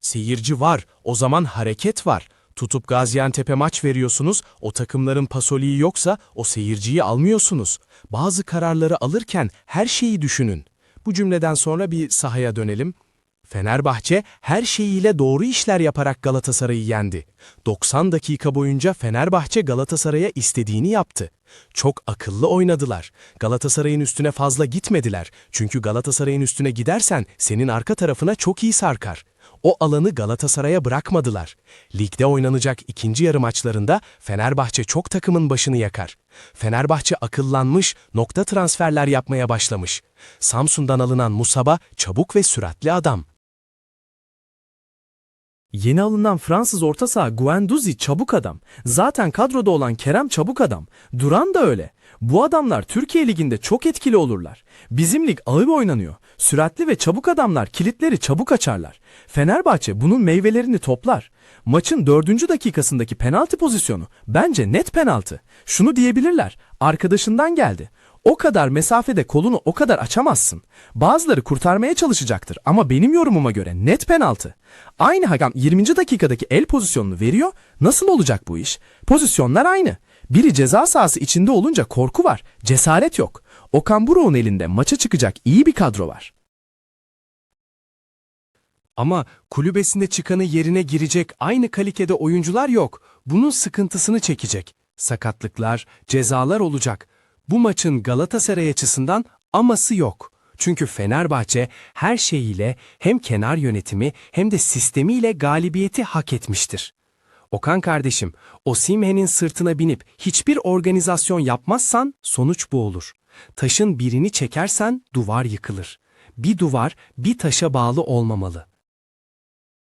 Seyirci var, o zaman hareket var. Tutup Gaziantep'e maç veriyorsunuz, o takımların pasoliği yoksa o seyirciyi almıyorsunuz. Bazı kararları alırken her şeyi düşünün. Bu cümleden sonra bir sahaya dönelim. Fenerbahçe her şeyiyle doğru işler yaparak Galatasaray'ı yendi. 90 dakika boyunca Fenerbahçe Galatasaray'a istediğini yaptı. Çok akıllı oynadılar. Galatasaray'ın üstüne fazla gitmediler. Çünkü Galatasaray'ın üstüne gidersen senin arka tarafına çok iyi sarkar. O alanı Galatasaray'a bırakmadılar. Ligde oynanacak ikinci yarı maçlarında Fenerbahçe çok takımın başını yakar. Fenerbahçe akıllanmış, nokta transferler yapmaya başlamış. Samsun'dan alınan Musaba çabuk ve süratli adam. Yeni alınan Fransız orta saha Guendouzi çabuk adam. Zaten kadroda olan Kerem çabuk adam. Duran da öyle. Bu adamlar Türkiye Ligi'nde çok etkili olurlar. Bizim lig ağır oynanıyor. Süratli ve çabuk adamlar kilitleri çabuk açarlar. Fenerbahçe bunun meyvelerini toplar. Maçın dördüncü dakikasındaki penaltı pozisyonu bence net penaltı. Şunu diyebilirler. Arkadaşından geldi. O kadar mesafede kolunu o kadar açamazsın. Bazıları kurtarmaya çalışacaktır ama benim yorumuma göre net penaltı. Aynı hakem 20. dakikadaki el pozisyonunu veriyor. Nasıl olacak bu iş? Pozisyonlar aynı. Biri ceza sahası içinde olunca korku var, cesaret yok. Okan Buruk'un elinde maça çıkacak iyi bir kadro var. Ama kulübesinde çıkanı yerine girecek aynı kalitede oyuncular yok. Bunun sıkıntısını çekecek. Sakatlıklar, cezalar olacak. Bu maçın Galatasaray açısından aması yok. Çünkü Fenerbahçe her şeyiyle hem kenar yönetimi hem de sistemiyle galibiyeti hak etmiştir. Okan kardeşim, Osimhen'in sırtına binip hiçbir organizasyon yapmazsan sonuç bu olur. Taşın birini çekersen duvar yıkılır. Bir duvar bir taşa bağlı olmamalı.